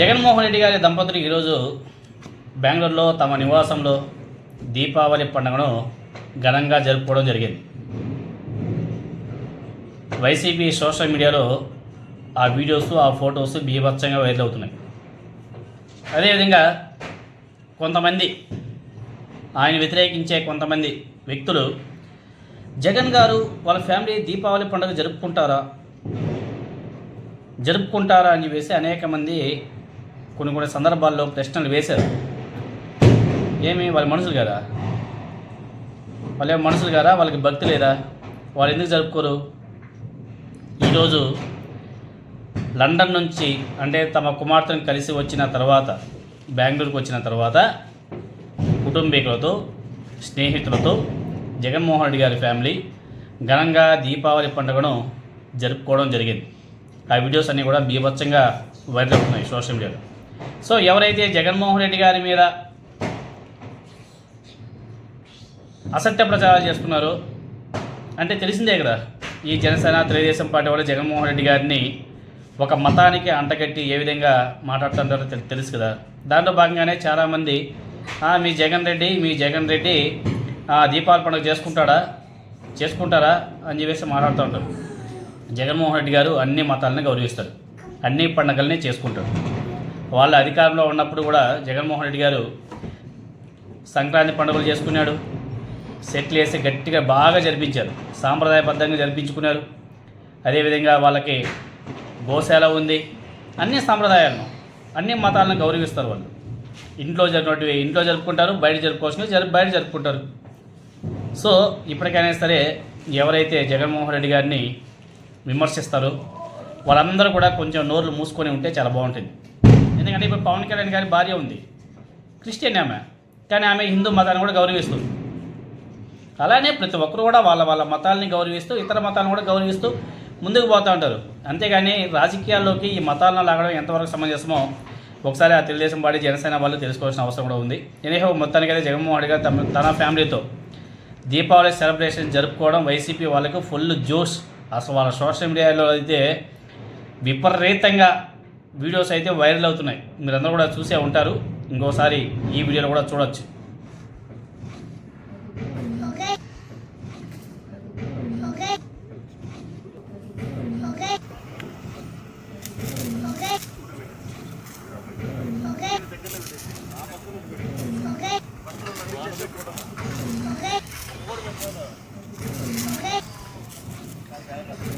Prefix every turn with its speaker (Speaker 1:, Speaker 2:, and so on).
Speaker 1: జగన్మోహన్ రెడ్డి గారి దంపతులు ఈరోజు బెంగళూరులో తమ నివాసంలో దీపావళి పండుగను ఘనంగా జరుపుకోవడం జరిగింది. వైసీపీ సోషల్ మీడియాలో ఆ వీడియోస్ ఆ ఫొటోస్ బీభత్సంగా వైరల్ అవుతున్నాయి. అదేవిధంగా కొంతమంది ఆయన వ్యతిరేకించే కొంతమంది వ్యక్తులు జగన్ గారు వాళ్ళ ఫ్యామిలీ దీపావళి పండుగ జరుపుకుంటారా జరుపుకుంటారా అని చెప్పేసి అనేక మంది కొన్ని కొన్ని సందర్భాల్లో ప్రశ్నలు వేశారు. ఏమి? వాళ్ళ మనుషులు కదా? వాళ్ళే మనుషులు కదా? వాళ్ళకి భక్తి లేదా? వాళ్ళు ఎందుకు జరుపుకోరు? ఈరోజు లండన్ నుంచి అంటే తమ కుమార్తెను కలిసి వచ్చిన తర్వాత బెంగళూరుకు వచ్చిన తర్వాత కుటుంబీకులతో స్నేహితులతో జగన్మోహన్ రెడ్డి గారి ఫ్యామిలీ ఘనంగా దీపావళి పండుగను జరుపుకోవడం జరిగింది. ఆ వీడియోస్ అన్నీ కూడా బీభత్సంగా వైరల్ అవుతున్నాయి సోషల్ మీడియాలో. సో ఎవరైతే జగన్మోహన్ రెడ్డి గారి మీద అసత్య ప్రచారాలు చేస్తున్నారో అంటే తెలిసిందే కదా ఈ జనసేన తెలుగుదేశం పార్టీ వాళ్ళు జగన్మోహన్ రెడ్డి గారిని ఒక మతానికి అంటగట్టి ఏ విధంగా మాట్లాడుతుంటారో తెలుసు కదా. దాంట్లో భాగంగానే చాలామంది మీ జగన్ రెడ్డి మీ జగన్ రెడ్డి దీపాల పండుగ చేసుకుంటాడా? చేసుకుంటారా? అని చెప్పేసి మాట్లాడుతూ ఉంటారు. జగన్మోహన్ రెడ్డి గారు అన్ని మతాలని గౌరవిస్తారు. అన్ని పండుగల్ని చేసుకుంటారు. వాళ్ళ అధికారంలో ఉన్నప్పుడు కూడా జగన్మోహన్ రెడ్డి గారు సంక్రాంతి పండుగలు చేసుకున్నాడు. సెట్లు వేసి గట్టిగా బాగా జరిపించారు. సాంప్రదాయబద్ధంగా జరిపించుకున్నారు. అదేవిధంగా వాళ్ళకి గోశాల ఉంది. అన్ని సాంప్రదాయాలను అన్ని మతాలను గౌరవిస్తారు వాళ్ళు. ఇంట్లో జరిగినటువంటివి ఇంట్లో జరుపుకుంటారు బయట జరుపుకోవచ్చు జరు బయట జరుపుకుంటారు. సో ఇప్పటికైనా సరే ఎవరైతే జగన్మోహన్ రెడ్డి గారిని విమర్శిస్తారో వాళ్ళందరూ కూడా కొంచెం నోర్లు మూసుకొని ఉంటే చాలా బాగుంటుంది. ఎందుకంటే ఇప్పుడు పవన్ కళ్యాణ్ గారి భార్య ఉంది. క్రిస్టియన్ ఆమె. కానీ ఆమె హిందూ మతాన్ని కూడా గౌరవిస్తుంది. అలానే ప్రతి ఒక్కరు కూడా వాళ్ళ వాళ్ళ మతాలని గౌరవిస్తూ ఇతర మతాలను కూడా గౌరవిస్తూ ముందుకు పోతూ ఉంటారు. అంతేగాని రాజకీయాల్లోకి ఈ మతాలను లాగడం ఎంతవరకు సమంజసమో ఒకసారి ఆ తెలుగుదేశం పార్టీ జనసేన వాళ్ళు తెలుసుకోవాల్సిన అవసరం కూడా ఉంది. ఎనీహో మొత్తానికైతే జగన్మోహన్ రెడ్డి గారు తమ తన ఫ్యామిలీతో దీపావళి సెలబ్రేషన్ జరుపుకోవడం వైసీపీ వాళ్ళకు ఫుల్ జోష్. అసలు వాళ్ళ సోషల్ మీడియాలో అయితే విపరీతంగా వీడియోస్ అయితే వైరల్ అవుతున్నాయి మీరందరూ కూడా చూసే ఉంటారు ఇంకోసారి ఈ వీడియోలో కూడా చూడొచ్చు Okay.